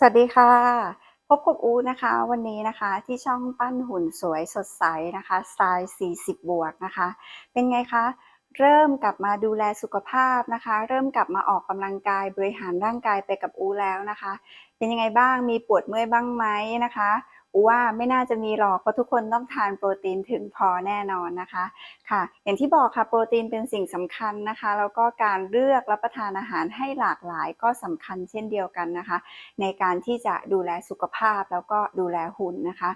สวัสดีค่ะ พบกับอูนะคะ วันนี้นะคะที่ช่องปั้นหุ่นสวยสดใสนะคะสไตล์40 บวกนะคะ เป็นไงคะ เริ่มกลับมาดูแลสุขภาพนะคะ เริ่มกลับมาออกกำลังกายบริหารร่างกายไปกับอูแล้วนะคะ เป็นยังไงบ้างมีปวดเมื่อยบ้างไหมนะคะ ว่าไม่น่าจะมีหรอกเพราะทุกคนต้องทานโปรตีนถึงพอแน่นอนนะคะค่ะ อย่างที่บอกค่ะโปรตีนเป็นสิ่งสำคัญนะคะแล้วก็การเลือกรับประทานอาหารให้หลากหลายก็สำคัญเช่นเดียวกันนะคะ ในการที่จะดูแลสุขภาพแล้วก็ดูแลหุ่นนะคะ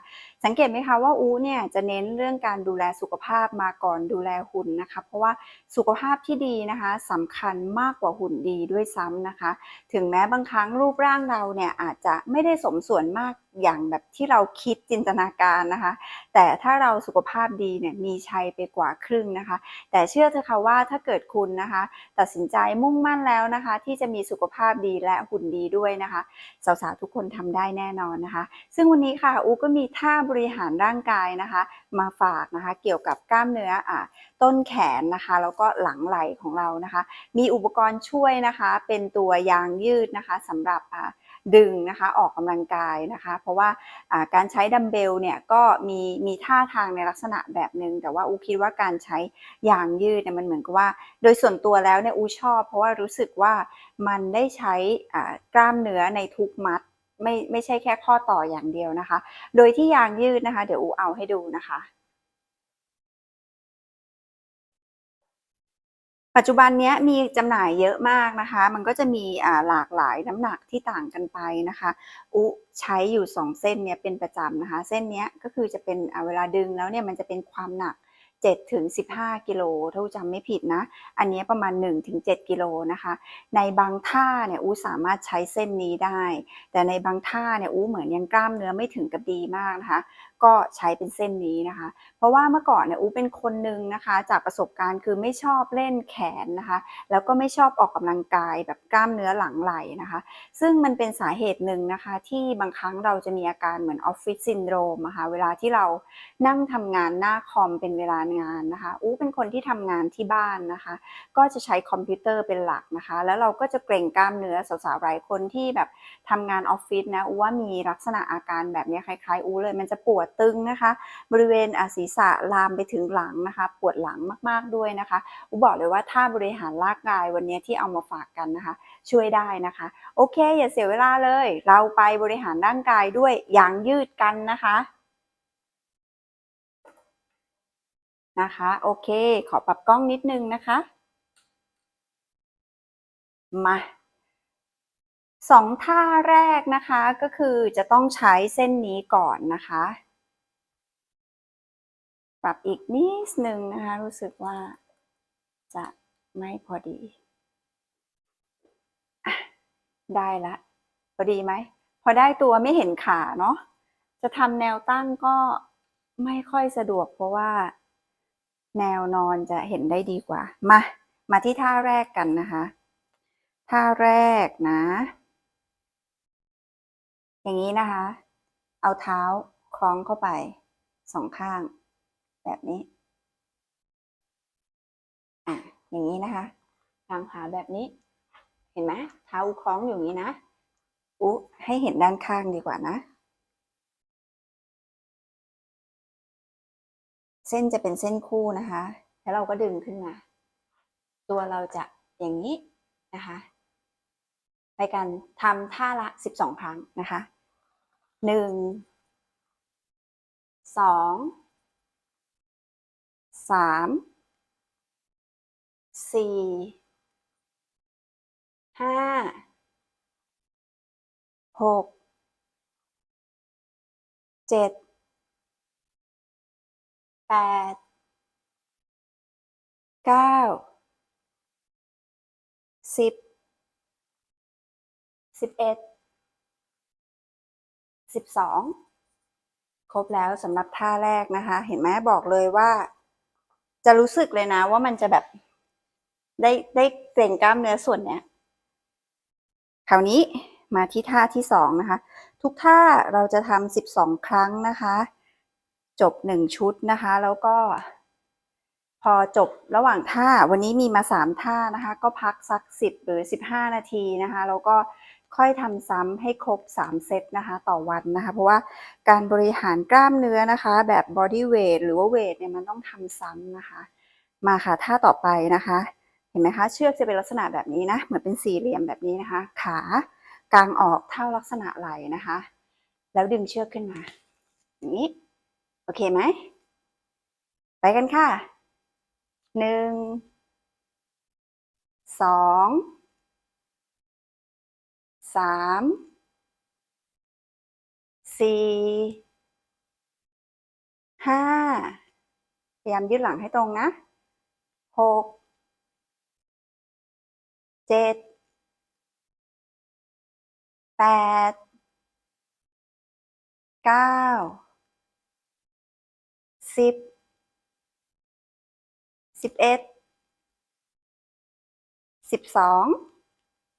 สังเกตไหมคะว่าอูเนี่ยจะเน้นเรื่องการดูแลสุขภาพมาก่อนดูแลหุ่นนะคะ เพราะว่าสุขภาพที่ดีนะคะสำคัญมากกว่าหุ่นดีด้วยซ้ำนะคะ ถึงแม้บางครั้งรูปร่างเราเนี่ยอาจจะไม่ได้สมส่วนมากอย่างแบบที่เราคิดจินตนาการนะคะ แต่ถ้าเราสุขภาพดีเนี่ยมีชัยไปกว่าครึ่งนะคะ แต่เชื่อเถอะค่ะว่าถ้าเกิดคุณนะคะ ตัดสินใจมุ่งมั่นแล้วนะคะ ที่จะมีสุขภาพดีและหุ่นดีด้วยนะคะสาวๆทุกคนทำได้แน่นอนนะคะ ซึ่งวันนี้ค่ะอูก็มีท่าบริหารร่างกายนะคะ มาฝากนะคะเกี่ยวกับกล้ามเนื้ออ่าต้นแขนนะคะแล้วก็หลังไหล่ของเรานะคะ มีอุปกรณ์ช่วยนะคะ เป็นตัวยางยืดนะคะสำหรับอ่า ดึงนะคะออกกำลังกายนะคะ เพราะว่าการใช้ดัมเบลเนี่ยก็มีมีท่าทางในลักษณะแบบหนึ่งแต่ว่าอูคิดว่าการใช้ยางยืดเนี่ยมันเหมือนกับว่า โดยส่วนตัวแล้วเนี่ยอูชอบ เพราะว่ารู้สึกว่ามันได้ใช้กล้ามเนื้อในทุกมัดไม่ไม่ใช่แค่ข้อต่ออย่างเดียวนะคะ โดยที่ยางยืดนะคะ เดี๋ยวอูเอาให้ดูนะคะ ปัจจุบันนี้มีจำหน่ายเยอะมากนะคะ มันก็จะมีหลากหลายน้ำหนักที่ต่างกันไปนะคะ อุใช้อยู่ 2 เส้นเนี่ยเป็นประจำนะคะ เส้นนี้ก็คือจะเป็นเวลาดึงแล้วเนี่ยมันจะเป็นความหนัก 7ถึง15 กิโลถ้าอูจำไม่ผิดนะ อันนี้ประมาณ1ถึง7กิโลนะคะ ในบางท่าเนี่ยอูสามารถใช้เส้นนี้ได้ แต่ในบางท่าเนี่ยอูเหมือนยังกล้ามเนื้อไม่ถึงกับดีมากนะคะ ก็ใช้เป็นเส้นนี้นะคะ เพราะว่าเมื่อก่อนเนี่ยอูเป็นคนหนึ่งนะคะ จากประสบการณ์คือไม่ชอบเล่นแขนนะคะ แล้วก็ไม่ชอบออกกำลังกายแบบกล้ามเนื้อหลังไหลนะคะ ซึ่งมันเป็นสาเหตุหนึ่งนะคะ ที่บางครั้งเราจะมีอาการเหมือนออฟฟิศซินโดรมนะคะเวลาที่เรานั่งทำงานหน้าคอมเป็นเวลางานนะคะอูเป็นคนที่ทำงานที่บ้านนะคะ ก็จะใช้คอมพิวเตอร์เป็นหลักนะคะ แล้วเราก็จะเกรงกล้ามเนื้อสาวๆหลายคนที่แบบทำงานออฟฟิศนะอูว่ามีลักษณะอาการแบบนี้คล้ายๆอู้เลย มันจะปวดตึงนะคะ บริเวณศีรษะลามไปถึงหลังนะคะ ปวดหลังมากๆด้วยนะคะอู้บอกเลยว่าถ้าบริหารร่างกายวันนี้ที่เอามาฝากกันนะคะ ช่วยได้นะคะ โอเค อย่าเสียเวลาเลย เราไปบริหารร่างกายด้วยยางยืดกันนะคะ นะคะ โอเค ขอปรับกล้องนิดนึงนะคะ มาสองท่าแรกนะคะก็คือจะต้องใช้เส้นนี้ก่อนนะคะ ปรับอีกนิดนึงนะคะ รู้สึกว่าจะไม่พอดีอได้ละพอดีไหม พอได้ตัวไม่เห็นขาเนาะจะทำแนวตั้งก็ไม่ค่อยสะดวกเพราะว่า แนวนอนจะเห็นได้ดีกว่า มา มาที่ท่าแรกกันนะคะ ท่าแรกนะ อย่างนี้นะคะ เอาเท้าคล้องเข้าไปสองข้าง แบบนี้ อะ อย่างนี้นะคะทำขาแบบนี้ เห็นไหมเท้าคล้องอยู่างนี้นะ อุให้เห็นด้านข้างดีกว่านะ เส้นจะเป็นเส้นคู่นะคะ แล้วเราก็ดึงขึ้นมา ตัวเราจะอย่างนี้นะคะ ไปกันทำท่าละ 12 ครั้งนะคะหนึ่งสองสามสี่ห้าหกเจ็ด แปดเก้าสิบสิบเอ็ดสิบสองครบแล้วสำหรับท่าแรกนะคะ เห็นไหมบอกเลยว่า จะรู้สึกเลยนะว่ามันจะแบบได้ได้เกร็งกล้ามเนื้อส่วนเนี้ยคราวนี้มาที่ท่าที่สองนะคะ ทุกท่าเราจะทำสิบสองครั้งนะคะ จบหนึ่งชุดนะคะ แล้วก็พอจบระหว่างท่าวันนี้มีมาสามท่านะคะ ก็พักสักสิบหรือสิบห้านาทีนะคะ แล้วก็ค่อยทำซ้ำให้ครบ3เซตนะคะ ต่อวันนะคะ เพราะว่าการบริหารกล้ามเนื้อนะคะ แบบ body weight หรือว่าเวทเนี่ยมันต้องทำซ้ำนะคะ มาค่ะท่าต่อไปนะคะ เห็นไหมคะเชือกจะเป็นลักษณะแบบนี้นะ เหมือนเป็นสี่เหลี่ยมแบบนี้นะคะ ขากางออกเท่าลักษณะไหลนะคะ แล้วดึงเชือกขึ้นมาอย่างนี้ อเคไหม ไปกันค่ะ หนึ่ง สอง สาม สี่ ห้า พยายามยืดหลังให้ตรงนะ หก เจ็ด แปด เก้า สิบสิบเอ็ดสิบสอง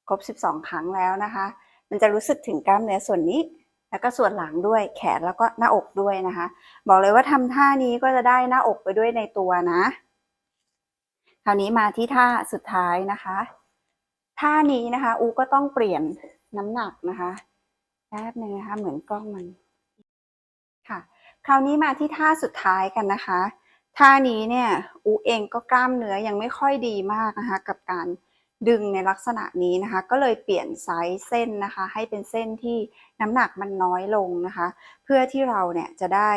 ครบสิบสองครั้งแล้วนะคะ มันจะรู้สึกถึงกล้ามเนื้อส่วนนี้ แล้วก็ส่วนหลังด้วยแขนแล้วก็หน้าอกด้วยนะคะ บอกเลยว่าทำท่านี้ก็จะได้หน้าอกไปด้วยในตัวนะ คราวนี้มาที่ท่าสุดท้ายนะคะ ท่านี้นะคะ อูก็ต้องเปลี่ยนน้ำหนักนะคะแป๊บหนึงนะคะ เหมือนกล้องมันค่ะ คราวนี้มาที่ท่าสุดท้ายกันนะคะ ท่านี้เนี่ยอูเองก็กล้ามเนื้อยังไม่ค่อยดีมากนะคะ กับการดึงในลักษณะนี้นะคะ ก็เลยเปลี่ยนไซส์เส้นนะคะ ให้เป็นเส้นที่น้ำหนักมันน้อยลงนะคะ เพื่อที่เราเนี่ยจะได้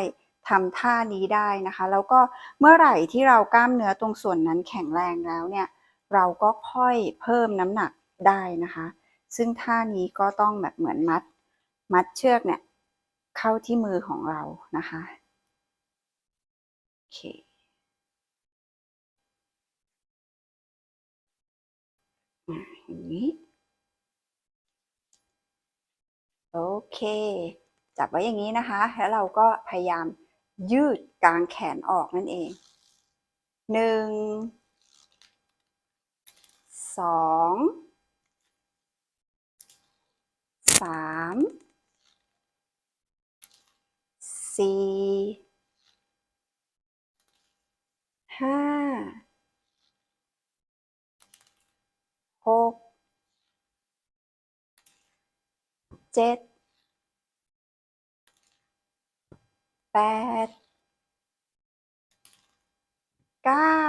ทำท่านี้ได้นะคะ แล้วก็เมื่อไหร่ที่เรากล้ามเนื้อตรงส่วนนั้นแข็งแรงแล้วเนี่ย เราก็ค่อยเพิ่มน้ำหนักได้นะคะ ซึ่งท่านี้ก็ต้องแบบเหมือนมัด มัดเชือกเนี่ย เข้าที่มือของเรานะคะโอเคอย่างนี้โอเค จับไว้อย่างนี้นะคะ แล้วเราก็พยายามยืดกลางแขนออกนั่นเองหนึ่งสองสาม สี่ห้าหกเจ็ดแปดเก้า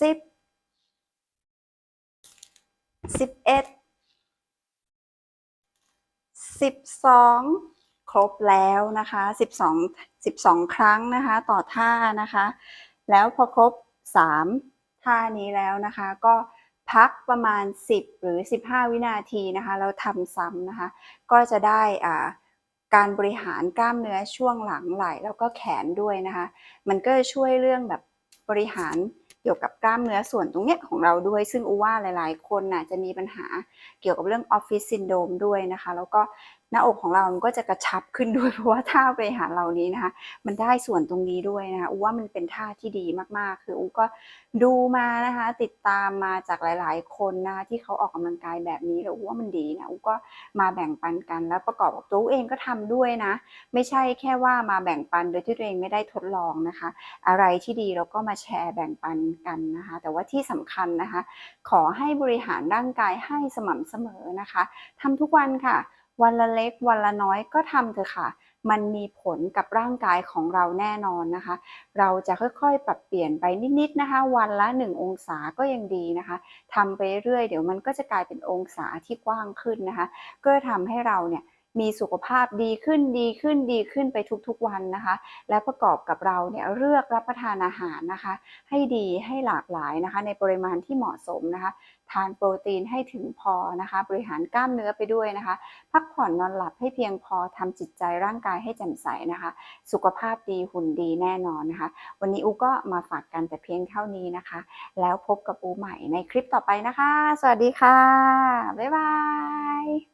สิบสิบเอ็ด สิบสองครบแล้วนะคะสิบสองสิบสองครั้งนะคะ ต่อท่านะคะ แล้วพอครบสามท่านี้แล้วนะคะ ก็พักประมาณ 10 หรือ 15 วินาทีนะคะแล้วทำซ้ำนะคะ ก็จะได้อ่าการบริหารกล้ามเนื้อช่วงหลังไหล่แล้วก็แขนด้วยนะคะ มันก็จะช่วยเรื่องแบบบริหาร เกี่ยวกับกล้ามเนื้อส่วนตรงเนี้ยของเราด้วย ซึ่งอูว่าหลาย ๆ คนน่ะจะมีปัญหาเกี่ยวกับเรื่องออฟฟิศซินโดรมด้วยนะคะ แล้วก็ หน้าอกของเรามันก็จะกระชับขึ้นด้วยเพราะว่าท่าบริหารเหล่านี้นะคะ มันได้ส่วนตรงนี้ด้วยนะคะอูว่ามันเป็นท่าที่ดีมากๆ คืออูก็ดูมานะคะ ติดตามมาจากหลาย ๆ คนนะคะที่เขาออกกำลังกายแบบนี้แล้วอูว่ามันดีนะอูก็มาแบ่งปันกันแล้วประกอบกับตัวอูเองก็ทำด้วยนะ ไม่ใช่แค่ว่ามาแบ่งปันโดยที่ตัวเองไม่ได้ทดลองนะคะ อะไรที่ดีเราก็มาแชร์แบ่งปันกันนะคะ แต่ว่าที่สำคัญนะคะ ขอให้บริหารร่างกายให้สม่ำเสมอนะคะทำทุกวันค่ะ วันละเล็กวันละน้อยก็ทำเถอะค่ะ มันมีผลกับร่างกายของเราแน่นอนนะคะ เราจะค่อยๆ ปรับเปลี่ยนไปนิดๆนะคะ วันละ 1 องศาก็ยังดีนะคะทำไปเรื่อยเดี๋ยวมันก็จะกลายเป็นองศาที่กว้างขึ้นนะคะ ก็ทำให้เราเนี่ยมีสุขภาพดีขึ้นดีขึ้นดีขึ้นไปทุกๆวันนะคะ และประกอบกับเราเนี่ยเลือกรับประทานอาหารนะคะ ให้ดีให้หลากหลายนะคะ ในปริมาณที่เหมาะสมนะคะ ทานโปรตีนให้ถึงพอนะคะ บริหารกล้ามเนื้อไปด้วยนะคะ พักผ่อนนอนหลับให้เพียงพอทำจิตใจร่างกายให้แจ่มใสนะคะ สุขภาพดีหุ่นดีแน่นอนนะคะ วันนี้อูก็มาฝากกันแต่เพียงเท่านี้นะคะ แล้วพบกับอูใหม่ในคลิปต่อไปนะคะ สวัสดีค่ะ บ๊ายบาย